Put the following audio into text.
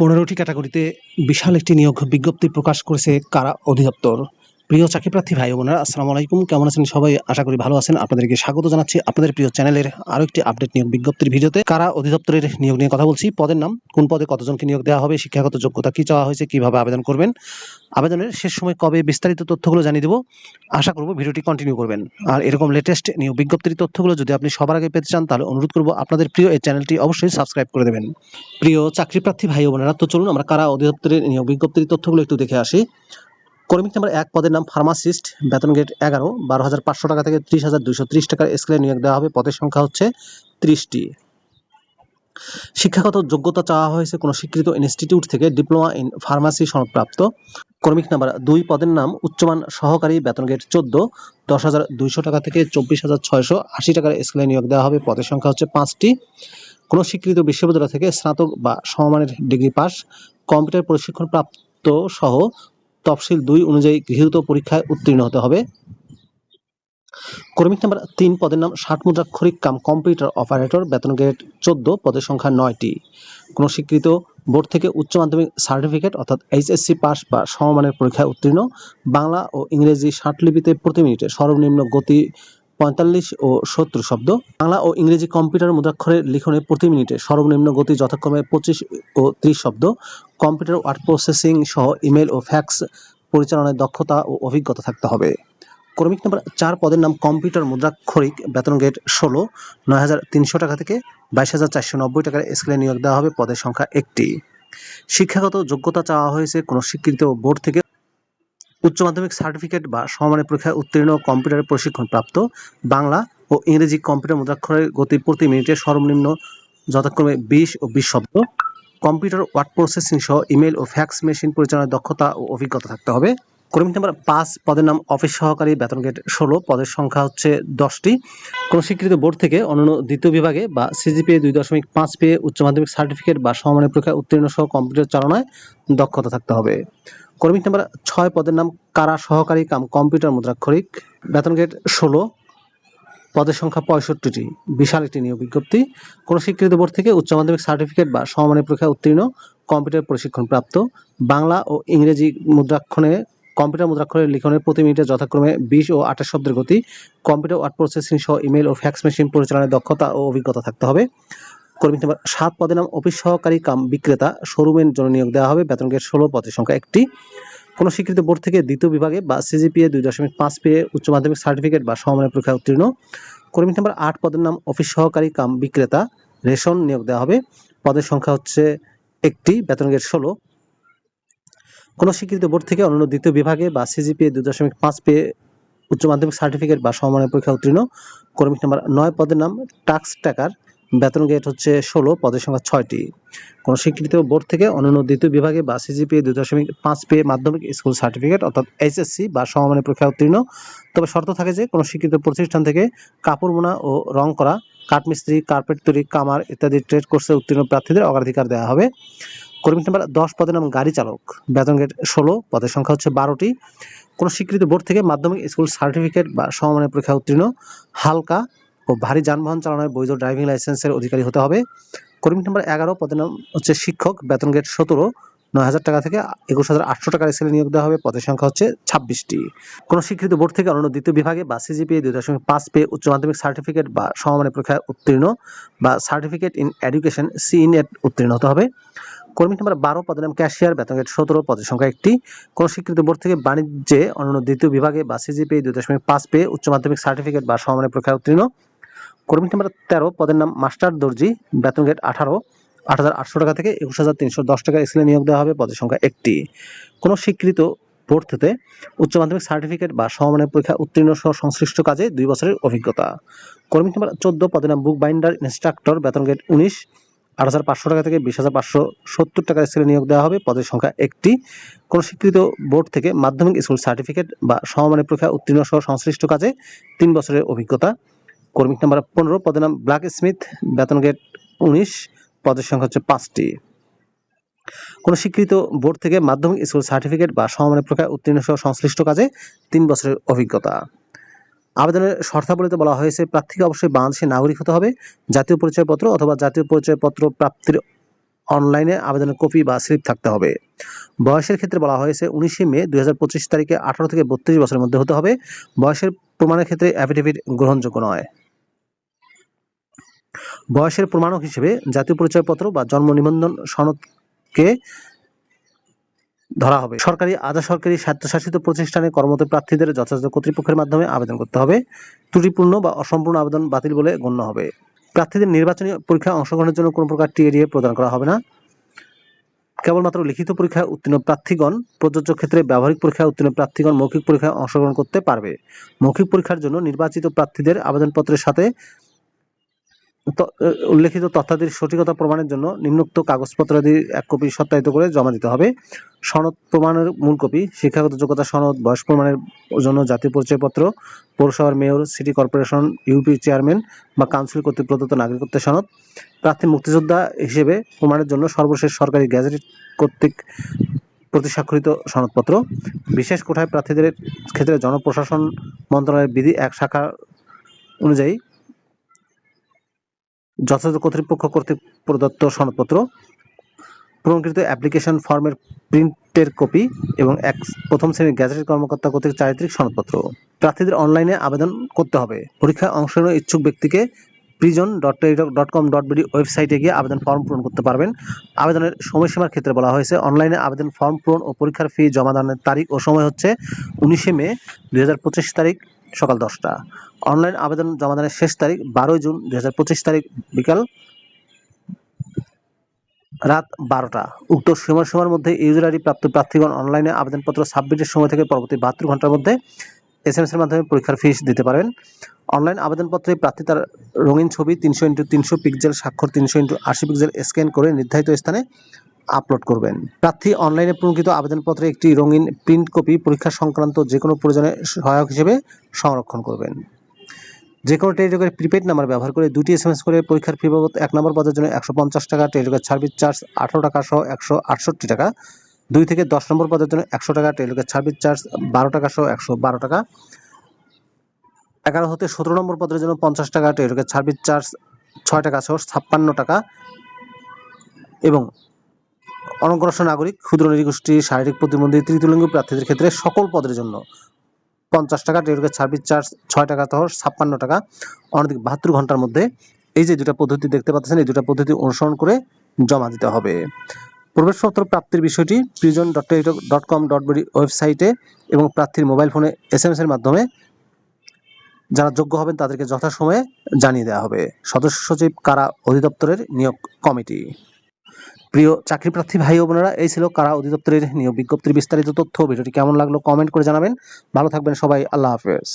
পনেরোটি ক্যাটাগরিতে বিশাল একটি নিয়োগ বিজ্ঞপ্তি প্রকাশ করেছে কারা অধিদপ্তর? প্রিয় চাকরিপ্রার্থী ভাই বোনেরা, আসসালামু আলাইকুম। কেমন আছেন সবাই? আশা করি ভালো আছেন। আপনাদেরকে স্বাগত জানাচ্ছি আপনাদের প্রিয় চ্যানেলের আরও একটি আপডেট নিয়োগ বিজ্ঞপ্তির ভিডিওতে। কারা অধিদপ্তরের নিয়োগ নিয়ে কথা বলছি? পদের নাম, কোন পদে কতজনকে নিয়োগ দেওয়া হবে, শিক্ষাগত যোগ্যতা কী চাওয়া হয়েছে, কীভাবে আবেদন করবেন, আবেদনের শেষ সময় কবে বিস্তারিত তথ্যগুলো জানিয়ে দেবো। আশা করব ভিডিওটি কন্টিনিউ করবেন। আর এরকম লেটেস্ট নিয়োগ বিজ্ঞপ্তির তথ্যগুলো যদি আপনি সবার আগে পেতে চান, তাহলে অনুরোধ করব আপনাদের প্রিয় এই চ্যানেলটি অবশ্যই সাবস্ক্রাইব করে দেবেন। প্রিয় চাকরিপ্রার্থী ভাই বোনেরা, তো চলুন আমরা কারা অধিদপ্তরের নিয়োগ বিজ্ঞপ্তির তথ্যগুলো একটু দেখে আসি। কর্মিক নাম্বার এক পদের নাম ফার্মাসিস্ট, বেতন গেট এগারো, বারো হাজার পাঁচশো টাকা থেকে ত্রিশ হাজার দুইশো ত্রিশ টাকার স্কেলে নিয়োগ দেওয়া হবে। পদের সংখ্যা হচ্ছে ত্রিশটি। শিক্ষাগত যোগ্যতা চাওয়া হয়েছে কোনো স্বীকৃত ইনস্টিটিউট থেকে ডিপ্লোমা ইন ফার্মাসি সনদপ্রাপ্ত। কর্মিক নাম্বার দুই পদের নাম উচ্চমান সহকারী, বেতন গেট চোদ্দ, দশ হাজার দুইশো টাকা থেকে চব্বিশ হাজার ছয়শো আশি টাকার স্কেলে নিয়োগ দেওয়া হবে। পদের সংখ্যা হচ্ছে পাঁচটি। কোনো স্বীকৃত বিশ্ববিদ্যালয় থেকে স্নাতক বা সমমানের ডিগ্রি পাস, কম্পিউটার প্রশিক্ষণ প্রাপ্ত সহ তফসিল দুই অনুযায়ী গৃহীত পরীক্ষায় উত্তীর্ণ হতে হবে। কর্মিক নাম্বার তিন পদের নাম ষাট মুদ্রাক্ষরিক কাম কম্পিউটার অপারেটর, বেতন গ্রেড চোদ্দ, পদের সংখ্যা নয়টি। কোন স্বীকৃত বোর্ড থেকে উচ্চ মাধ্যমিক সার্টিফিকেট অর্থাৎ এইচএসসি পাস বা সমমানের পরীক্ষায় উত্তীর্ণ। বাংলা ও ইংরেজি ষাট লিপিতে প্রতি মিনিটে সর্বনিম্ন গতি পঁয়তাল্লিশ ও সত্তর শব্দ। বাংলা ও ইংরেজি কম্পিউটার মুদ্রাক্ষরের লিখনে প্রতি মিনিটে সর্বনিম্ন গতি যথাক্রমে পঁচিশ ও ত্রিশ শব্দ। কম্পিউটার ওয়ার্ড প্রসেসিং সহ ইমেল ও ফ্যাক্স পরিচালনায় দক্ষতা ও অভিজ্ঞতা থাকতে হবে। কর্মিক নাম্বার চার পদের নাম কম্পিউটার মুদ্রাক্ষরিক বেতন গেট ষোলো, নয় হাজার তিনশো টাকা থেকে বাইশ হাজার চারশো নব্বই টাকার স্কেলে নিয়োগ দেওয়া হবে পদের সংখ্যা একটি। শিক্ষাগত যোগ্যতা চাওয়া হয়েছে কোনো স্বীকৃত বোর্ড থেকে। উচ্চ মাধ্যমিক সার্টিফিকেট বা সমমানের পরীক্ষায় উত্তীর্ণ কম্পিউটার প্রশিক্ষণ প্রাপ্ত বাংলা ও ইংরেজি কম্পিউটার মুদ্রাক্ষরের গতি প্রতি মিনিটে সর্বনিম্ন যথাক্রমে বিশ ও বিশ শব্দ। কম্পিউটার ওয়ার্ড প্রসেসিং সহ ইমেল ও ফ্যাক্স মেশিন পরিচালনার দক্ষতা ও অভিজ্ঞতা থাকতে হবে। কর্মী নাম্বার পাঁচ পদের নাম অফিস সহকারী বেতন গেট ষোলো, পদের সংখ্যা হচ্ছে দশটি। কোনো স্বীকৃত বোর্ড থেকে অন্যান্য দ্বিতীয় বিভাগে বা সিজিপিএ দুই দশমিক পাঁচ পেয়ে উচ্চ মাধ্যমিক সার্টিফিকেট বা সমমানের পরীক্ষায় উত্তীর্ণ সহ কম্পিউটার চালনায় দক্ষতা থাকতে হবে। কর্মী নাম্বার ছয় পদের নাম কারা সহকারী কাম কম্পিউটার মুদ্রাক্ষরিক, বেতন গেট ষোলো, পদের সংখ্যা পঁয়ষট্টিটি, বিশাল একটি নিয়োগ বিজ্ঞপ্তি। কোনো স্বীকৃত বোর্ড থেকে উচ্চ মাধ্যমিক সার্টিফিকেট বা সমমানের পরীক্ষায় উত্তীর্ণ কম্পিউটার প্রশিক্ষণ প্রাপ্ত বাংলা ও ইংরেজি মুদ্রাক্ষণে কম্পিউটার মুদ্রাক্ষরের লিখনের প্রতি মিনিটে যথাক্রমে বিশ ও আঠাশ শব্দের গতি, কম্পিউটার ওয়ার্ড প্রসেসিং সহ ইমেল ও ফ্যাক্স মেশিন পরিচালনায় দক্ষতা ও অভিজ্ঞতা থাকতে হবে। কর্মী নাম্বার সাত, পদের নাম অফিস সহকারী কাম বিক্রেতা, শোরুমের জন্য নিয়োগ দেওয়া হবে, বেতন গেট ষোলো, পদের সংখ্যা একটি। কোনো স্বীকৃত বোর্ড থেকে দ্বিতীয় বিভাগে বা সিজিপিএ দুই দশমিক পাঁচ পেয়ে উচ্চ মাধ্যমিক সার্টিফিকেট বা সমমানের পরীক্ষায় উত্তীর্ণ। কর্মী নাম্বার আট, পদের নাম অফিস সহকারী কাম বিক্রেতা, রেশন নিয়োগ দেওয়া হবে। পদের সংখ্যা হচ্ছে একটি, বেতন গেট ষোলো। কোনো স্বীকৃত বোর্ড থেকে অন্যান্য দ্বিতীয় বিভাগে বা সিজিপিএ দুই দশমিক পাঁচ পেয়ে উচ্চ মাধ্যমিক সার্টিফিকেট বা সমমানের পরীক্ষা উত্তীর্ণ। কর্মী নাম্বার নয়, পদের নাম টাক্স টাকার বেতন গেট হচ্ছে ষোলো, পদের সংখ্যা ছয়টি। কোনো স্বীকৃত বোর্ড থেকে অন্যান্য দ্বিতীয় বিভাগে বা সিজিপিএ দুই দশমিক পাঁচ পেয়ে মাধ্যমিক স্কুল সার্টিফিকেট অর্থাৎ এইচএসসি বা সমমানের পরীক্ষা উত্তীর্ণ। তবে শর্ত থাকে যে কোনো স্বীকৃত প্রতিষ্ঠান থেকে কাপড় বোনা ও রং করা, কাঠমিস্ত্রি, কার্পেট তৈরি, কামার ইত্যাদি ট্রেড কোর্সে উত্তীর্ণ প্রার্থীদের অগ্রাধিকার দেওয়া হবে। কর্মী নাম্বার দশ পদের নাম গাড়ি চালক। বেতন গেট ষোলো, পদের সংখ্যা হচ্ছে বারোটি। কোনো স্বীকৃত বোর্ড থেকে মাধ্যমিক স্কুল সার্টিফিকেট বা সমমানের পরীক্ষা উত্তীর্ণ, হালকা ও ভারী যানবাহন চালানোর বৈধ ড্রাইভিং লাইসেন্সের অধিকারী হতে হবে। কর্মী নাম্বার এগারো, পদের নাম হচ্ছে শিক্ষক, বেতন গেট সতেরো নয় হাজার টাকা থেকে একুশ হাজার আটশো টাকার স্কেলে নিয়োগ দেওয়া হবে। পদের সংখ্যা হচ্ছে ছাব্বিশটি। কোনো স্বীকৃত বোর্ড থেকে অন্যান্য দ্বিতীয় বিভাগে বা সিজিপিএ দুই দশমিক পাঁচ পেয়ে উচ্চ মাধ্যমিক সার্টিফিকেট বা সমমানের পরীক্ষায় উত্তীর্ণ বা certificate in education C in Ed উত্তীর্ণ হতে হবে। কর্মী নাম্বার বারো, পদের নাম ক্যাশিয়ার বেতন গেট সতেরো, পদের সংখ্যা একটি। কোনো স্বীকৃত বোর্ড থেকে বাণিজ্যে অন্যান্য দ্বিতীয় বিভাগে বা সিজিপিএ দুই দশমিক পাঁচ পেয়ে উচ্চ মাধ্যমিক সার্টিফিকেট বা সমমানের পরীক্ষায় উত্তীর্ণ। কর্মী নাম্বার তেরো, পদের নাম মাস্টার দর্জি, বেতন গেট আঠারো। আট হাজার আটশো টাকা থেকে একুশ হাজার তিনশো দশ টাকা স্কেলে নিয়োগ দেওয়া হবে। পদের সংখ্যা একটি। কোনো স্বীকৃত বোর্ড থেকে উচ্চ মাধ্যমিক সার্টিফিকেট বা সমমানের পরীক্ষা উত্তীর্ণ সহ সংশ্লিষ্ট কাজে দুই বছরের অভিজ্ঞতা। কর্মী নাম্বার চোদ্দ, পদের নাম বুক বাইন্ডার, ইনস্ট্রাক্টর, বেতন গেট উনিশ, আট হাজার পাঁচশো টাকা থেকে বিশ হাজার পাঁচশো সত্তর টাকা স্কেলে নিয়োগ দেওয়া হবে। পদের সংখ্যা একটি। কোনো স্বীকৃত বোর্ড থেকে মাধ্যমিক স্কুল সার্টিফিকেট বা সমমানের পরীক্ষা উত্তীর্ণ সহ সংশ্লিষ্ট কাজে তিন বছরের অভিজ্ঞতা। কর্মী নাম্বার পনেরো, পদের নাম ব্ল্যাক স্মিথ, বেতন গেট উনিশ পদের সংখ্যা হচ্ছে পাঁচটি। কোনো স্বীকৃত বোর্ড থেকে মাধ্যমিক স্কুল সার্টিফিকেট বা সমমানের প্রকার উত্তীর্ণ সহ সংশ্লিষ্ট কাজে তিন বছরের অভিজ্ঞতা। আবেদনের শর্তাবলীতে বলা হয়েছে, প্রার্থীকে অবশ্যই বাংলাদেশের নাগরিক হতে হবে, জাতীয় পরিচয়পত্র অথবা জাতীয় পরিচয়পত্র প্রাপ্তির অনলাইনে আবেদনের কপি বা স্লিপ থাকতে হবে। বয়সের ক্ষেত্রে বলা হয়েছে, উনিশে মে দুই হাজার পঁচিশ তারিখে আঠারো থেকে বত্রিশ বছরের মধ্যে হতে হবে। বয়সের প্রমাণের ক্ষেত্রে অ্যাফিডেভিট গ্রহণযোগ্য নয়। বয়সের প্রমাণক হিসেবে জাতীয় পরিচয়পত্র বা জন্ম নিবন্ধন সনদকে ধরা হবে। সরকারি, আধা সরকারি স্বায়ত্তশাসিত প্রতিষ্ঠানে কর্মরত প্রার্থীদের যথাযথ কর্তৃপক্ষের মাধ্যমে আবেদন করতে হবে। ত্রুটিপূর্ণ বা অসম্পূর্ণ আবেদন বাতিল বলে গণ্য হবে। প্রার্থীদের নির্বাচনী পরীক্ষায় অংশগ্রহণের জন্য কোনো প্রকার টিএডিএ প্রদান করা হবে না। কেবলমাত্র লিখিত পরীক্ষায় উত্তীর্ণ প্রার্থীগণ প্রযোজ্য ক্ষেত্রে ব্যবহারিক পরীক্ষায় উত্তীর্ণ প্রার্থীগণ মৌখিক পরীক্ষায় অংশগ্রহণ করতে পারবে। মৌখিক পরীক্ষার জন্য নির্বাচিত প্রার্থীদের আবেদনপত্রের সাথে উল্লেখিত তথ্যাদির সঠিকতা প্রমাণের জন্য নিম্নোক্ত কাগজপত্রাদি এক কপি সত্যায়িত করে জমা দিতে হবে। সনদ প্রমাণের মূল কপি, শিক্ষাগত যোগ্যতা সনদ, বয়স প্রমাণের জন্য জাতীয় পরিচয়পত্র, পৌরসভার mayor, city corporation, UP chairman বা কাউন্সিল কর্তৃক প্রদত্ত নাগরিকত্বের সনদ, প্রার্থী মুক্তিযোদ্ধা হিসেবে প্রমাণের জন্য সর্বশেষ সরকারি গ্যাজেট কর্তৃক প্রতিস্বাক্ষরিত সনদপত্র। বিশেষ কোঠায় প্রার্থীদের ক্ষেত্রে জনপ্রশাসন মন্ত্রণালয়ের বিধি এক শাখা অনুযায়ী যথাযথ কর্তৃপক্ষ কর্তৃক প্রদত্ত সনদপত্র পূরণকৃত অ্যাপ্লিকেশন ফর্মের প্রিন্টের কপি এবং এক প্রথম শ্রেণির গ্যাজেটের কর্মকর্তা কর্তৃক চারিত্রিক সনদপত্র। প্রার্থীদের অনলাইনে আবেদন করতে হবে। পরীক্ষায় অংশ নেওয়া ইচ্ছুক ব্যক্তিকে prison dot dot com dot BD ওয়েবসাইটে গিয়ে আবেদন ফর্ম পূরণ করতে পারবেন। আবেদনের সময়সীমার ক্ষেত্রে বলা হয়েছে অনলাইনে আবেদন ফর্ম পূরণ ও পরীক্ষার ফি জমা দানের তারিখ ও সময় হচ্ছে উনিশে মে দু হাজার পঁচিশ তারিখ সকাল দশটা। অনলাইন আবেদন জমাদানের শেষ তারিখ বারোই জুন দু হাজার পঁচিশ তারিখ বিকাল রাত বারোটা। উক্ত সময়সীমার মধ্যে ইউজার আইডি প্রাপ্ত প্রার্থীগণ অনলাইনে আবেদনপত্র সাবমিটের সময় থেকে পরবর্তী বাহাত্তর ঘণ্টার মধ্যে এস এম এর মাধ্যমে পরীক্ষার ফিস দিতে পারেন অনলাইন আবেদনপত্রে প্রার্থী তার রঙিন ছবি তিনশো ইন্টু তিনশো পিক্সেল স্বাক্ষর তিনশো ইন্টু আশি পিক্সেল স্ক্যান করে নির্ধারিত স্থানে আপলোড করবেন। প্রার্থী অনলাইনে পূরণকৃত আবেদনপত্রে একটি রঙিন প্রিন্ট কপি পরীক্ষা সংক্রান্ত যে কোনো প্রয়োজনে সহায়ক হিসেবে সংরক্ষণ করবেন। যে কোনো টেলিটকের প্রিপেড নাম্বার ব্যবহার করে দুটি এস এম এস করে পরীক্ষার ফি বাবদ এক নম্বর পদের জন্য একশো পঞ্চাশ টাকা, টেলিটকের সার্ভিস চার্জ আঠারো টাকা সহ একশো আটষট্টি টাকা। দুই থেকে দশ নম্বর পদের জন্য একশো টাকা টেলিটকের সার্ভিস চার্জ, বারো টাকা সহ একশো বারো টাকা। এগারো হতে সতেরো নম্বর পদের জন্য পঞ্চাশ টাকা টেলিটকের সার্ভিস চার্জ, ছয় টাকা সহ ছাপ্পান্ন টাকা। এবং অনগ্রসর নাগরিক, ক্ষুদ্র নৃগোষ্ঠী শারীরিক প্রতিবন্ধী তৃতীয়লিঙ্গ প্রার্থীদের ক্ষেত্রে সকল পদের জন্য পঞ্চাশ টাকা টেলিটকের সার্ভিস চার্জ, ছয় টাকা সহ ছাপ্পান্ন টাকা। অনধিক বাহাত্তর ঘণ্টার মধ্যে এই যে দুটা পদ্ধতি দেখতে পাচ্ছেন, এই দুটা পদ্ধতি অনুসরণ করে জমা দিতে হবে। প্রবেশপত্র প্রাপ্তির বিষয়টি prison dot dot com dot ওয়েবসাইটে এবং প্রার্থীর মোবাইল ফোনে এস এম এস এর মাধ্যমে যারা যোগ্য হবেন তাদেরকে যথাসময়ে জানিয়ে দেওয়া হবে। সদস্য সচিব কারা অধিদপ্তরের নিয়োগ কমিটি? প্রিয় চাকরি প্রার্থী ভাই ও বোনেরা, এই ছিল কারা অধিদপ্তরের নিয়োগ বিজ্ঞপ্তির বিস্তারিত তথ্য। ভিডিওটি কেমন লাগল কমেন্ট করে জানাবেন। ভালো থাকবেন সবাই। আল্লাহ হাফেজ।